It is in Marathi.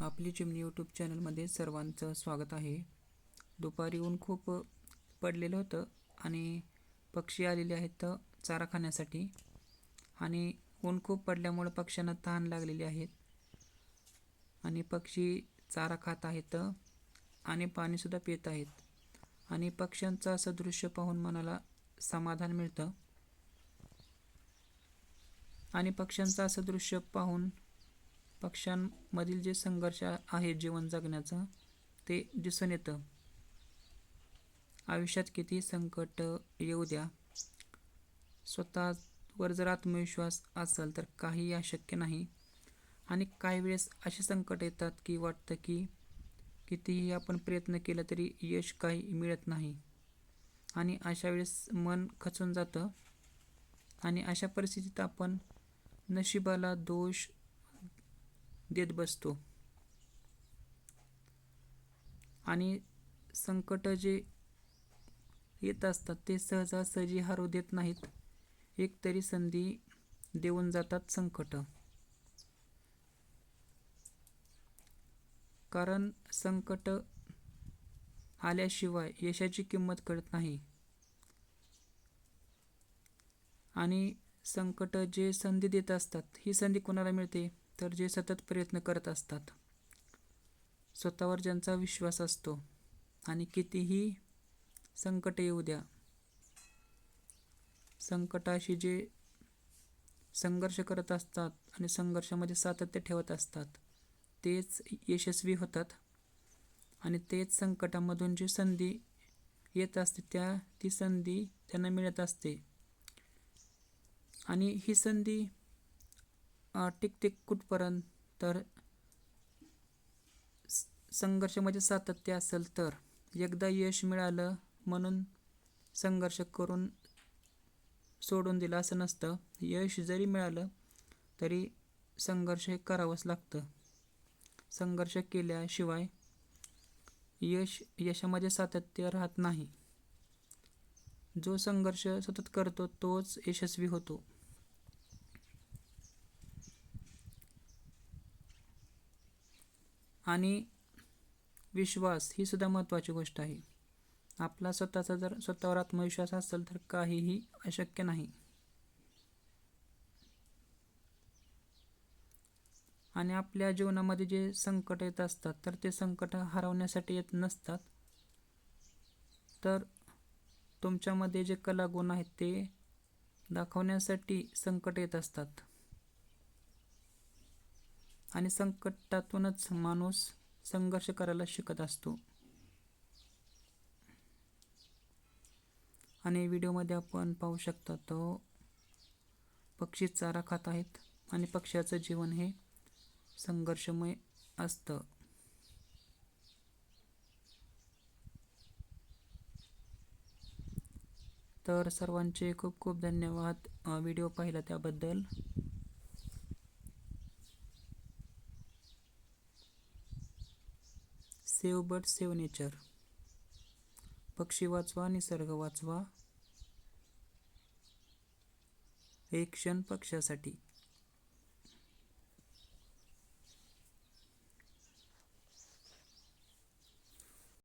आपली चिमणी यूट्यूब चॅनलमध्ये सर्वांचं स्वागत आहे. दुपारी ऊन खूप पडलेलं होतं आणि पक्षी आलेले आहेत चारा खाण्यासाठी. आणि ऊन खूप पडल्यामुळं पक्ष्यांना तहान लागलेली आहेत आणि पक्षी चारा खात आहेत आणि पाणीसुद्धा पित आहेत. आणि पक्ष्यांचं असं दृश्य पाहून मनाला समाधान मिळतं. आणि पक्ष्यांचं असं दृश्य पाहून पक्ष्यांमधील जे संघर्ष आहे जीवन जगण्याचं ते दिसून येतं. आयुष्यात किती संकट येऊ द्या स्वतःवर जर आत्मविश्वास असेल तर काही अशक्य नाही. आणि काही वेळेस असे संकट येतात की वाटतं की कितीही आपण प्रयत्न केला तरी यश काही मिळत नाही. आणि अशा वेळेस मन खचून जातं. आणि अशा परिस्थितीत आपण नशिबाला दोष देत बसतो. आणि संकट जे येत असतात ते सहजासहजी हरवू देत नाहीत. एक तरी संधी देऊन जातात संकट. कारण संकट आल्याशिवाय यशाची किंमत कळत नाही. आणि संकट जे संधी देत असतात ही संधी कोणाला मिळते? तर जे सतत प्रयत्न करत असतात. स्वतःवर ज्यांचा विश्वास असतो आणि कितीही संकट येऊ द्या संकटाशी जे संघर्ष करत असतात आणि संघर्षामध्ये सातत्य ठेवत असतात तेच यशस्वी होतात आणि तेच संकटामधून जी संधी येत असते त्या ती संधी त्यांना मिळत असते. आणि ही संधी टिकते कुठपर्यंत तर संघर्षामध्ये म्हणजे सातत्य असेल तर. एकदा यश मिळालं म्हणून संघर्ष करून सोडून दिलं असं नसतं. यश जरी मिळालं तरी संघर्ष हे करावंच लागतं. संघर्ष केल्याशिवाय यश यशामध्ये सातत्य राहत नाही. जो संघर्ष सतत करतो तोच यशस्वी होतो. आणि विश्वास ही सुद्धा महत्त्वाची गोष्ट आहे. आपला स्वतःचा जर स्वतःवर आत्मविश्वास असेल तर काहीही अशक्य नाही. आणि आपल्या जीवनामध्ये जे संकट येत असतात तर ते संकट हरवण्यासाठी येत नसतात. तर तुमच्यामध्ये जे कलागुण आहेत ते दाखवण्यासाठी संकट येत असतात. आणि संकटातूनच माणूस संघर्ष करायला शिकत असतो. आणि व्हिडिओमध्ये आपण पाहू शकता तो पक्षी चारा खात आहेत आणि पक्ष्याचं जीवन हे संघर्षमय असतं. तर सर्वांचे खूप खूप धन्यवाद. व्हिडिओ पाहिला त्याबद्दल. Save but save nature. पक्षी वाचवा निसर्ग वाचवा. एक क्षण पक्षासाठी